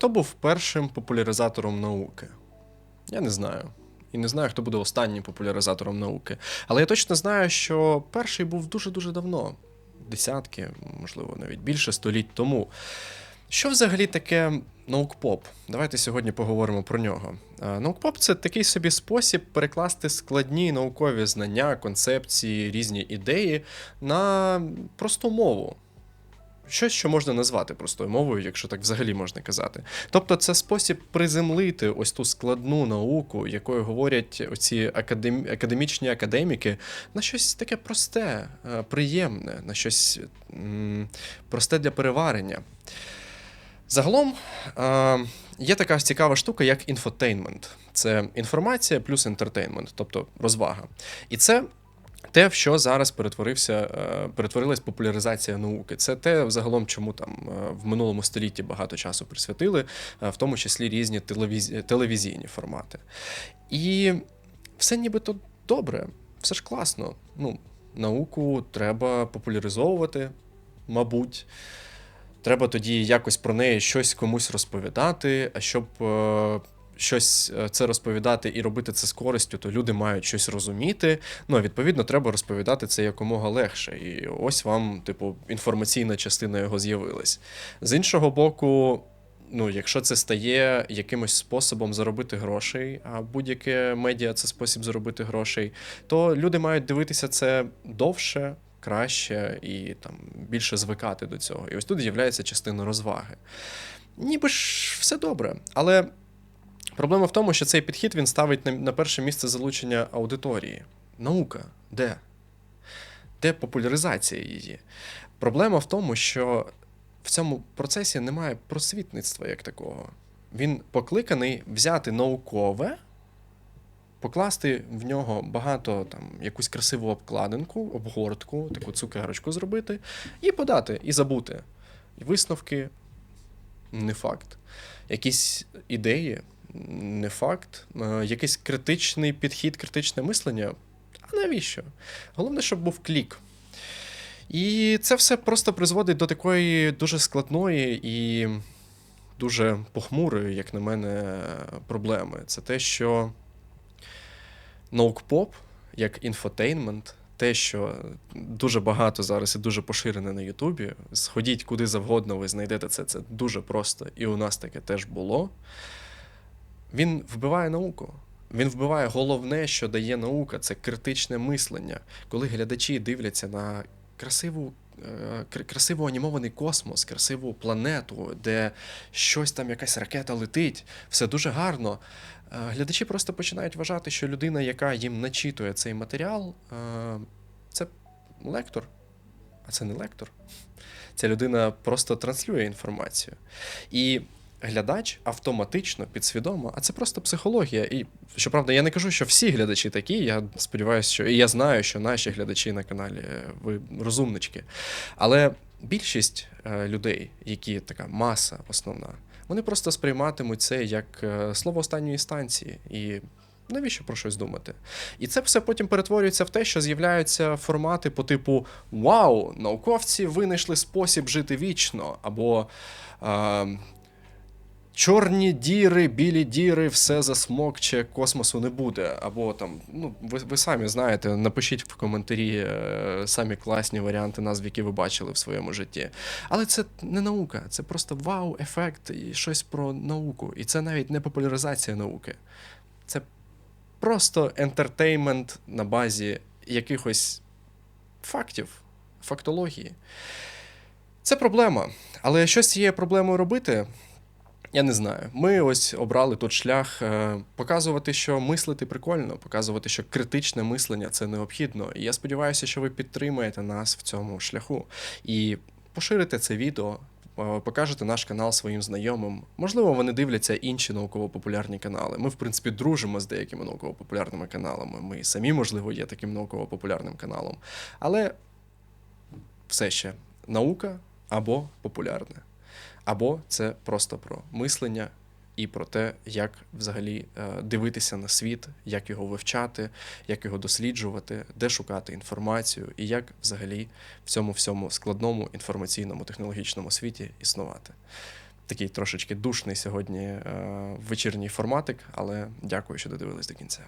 Хто був першим популяризатором науки? Я не знаю. І не знаю, хто буде останнім популяризатором науки. Але я точно знаю, що перший був дуже-дуже давно, десятки, можливо, навіть більше століть тому. Що взагалі таке наукпоп? Давайте сьогодні поговоримо про нього. Е, Наукпоп це такий собі спосіб перекласти складні наукові знання, концепції, різні ідеї на просту мову. Щось, що можна назвати простою мовою, якщо так взагалі можна казати. Тобто, це спосіб приземлити ось ту складну науку, якою говорять оці академ... академічні академіки, на щось таке просте, е, приємне, на щось просте для переварення. Загалом е, є така цікава штука, як інфотейнмент. Це інформація плюс інтертейнмент, тобто розвага. І це те, в що зараз перетворився, е, перетворилась популяризація науки. Це те, загалом, чому там е, в минулому столітті багато часу присвятили, е, в тому числі різні телевізі... телевізійні формати. І все нібито добре, все ж класно. Ну, науку треба популяризовувати, мабуть. Треба тоді якось про неї щось комусь розповідати, а щоб щось е, це розповідати і робити це з користю, то люди мають щось розуміти. Ну, відповідно, треба розповідати це якомога легше. І ось вам, типу, інформаційна частина його з'явилась. З іншого боку. Ну, якщо це стає якимось способом заробити грошей, а будь-яке медіа це спосіб заробити грошей, то люди мають дивитися це довше, краще і там більше звикати до цього. І ось тут з'являється частина розваги. Ніби ж все добре, але проблема в тому, що цей підхід він ставить на, перше місце залучення аудиторії. Наука де? Де популяризація її? Проблема в тому, що в цьому процесі немає просвітництва як такого. Він покликаний взяти наукове, покласти в нього багато там якусь красиву обкладинку, обгортку, таку цукерочку зробити, і подати, і забути. Висновки не факт. Якісь ідеї не факт. Е, Якийсь критичний підхід, критичне мислення. А навіщо? Головне, щоб був клік. І це все просто призводить до такої дуже складної і дуже похмурої, як на мене, проблеми. Це те, що наукпоп як інфотейнмент, те, що дуже багато зараз і дуже поширене на Ютубі. Сходіть куди завгодно, ви знайдете це. Це дуже просто. І у нас таке теж було. Він вбиває науку. Він вбиває головне, що дає наука, це критичне мислення. Коли глядачі дивляться на красиву. е, Красиво анімований космос, красиву планету, де щось там, якась ракета летить, все дуже гарно. Е, Глядачі просто починають вважати, що людина, яка їм начитує цей матеріал, е, це лектор. А це не лектор. Ця людина просто транслює інформацію. І глядач автоматично, підсвідомо, а це просто психологія. І щоправда, я не кажу, що всі глядачі такі. Я сподіваюся, що і я знаю, що наші глядачі на каналі е, ви розумнички. Але більшість е, людей, які така маса основна, вони просто сприйматимуть це як е, слово останньої станції. І навіщо про щось думати? І це все потім перетворюється в те, що з'являються формати по типу Вау, науковці винайшли спосіб жити вічно, або е, Чорні діри, білі діри, все засмокче, космосу не буде. Або там, ну, ви, ви самі знаєте, напишіть в коментарі е, самі класні варіанти назв, які ви бачили в своєму житті. Але це не наука, це просто вау-ефект і щось про науку. І це навіть не популяризація науки. Це просто ентертеймент на базі якихось фактів, фактології. Це проблема. Але що з цією проблемою робити? Я не знаю. Ми ось обрали тут шлях е, показувати, що мислити прикольно, показувати, що критичне мислення це необхідно. І я сподіваюся, що ви підтримаєте нас в цьому шляху і поширите це відео, е, покажете наш канал своїм знайомим. Можливо, вони дивляться інші науково-популярні канали. Ми, в принципі, дружимо з деякими науково-популярними каналами. Ми самі, можливо, є таким науково-популярним каналом. Але все ще наука або популярне. Або це просто про мислення і про те, як взагалі е, дивитися на світ, як його вивчати, як його досліджувати, де шукати інформацію, і як взагалі в цьому всьому складному інформаційному технологічному світі існувати. Такий трошечки душний сьогодні е, вечірній форматик, але дякую, що додивились до кінця.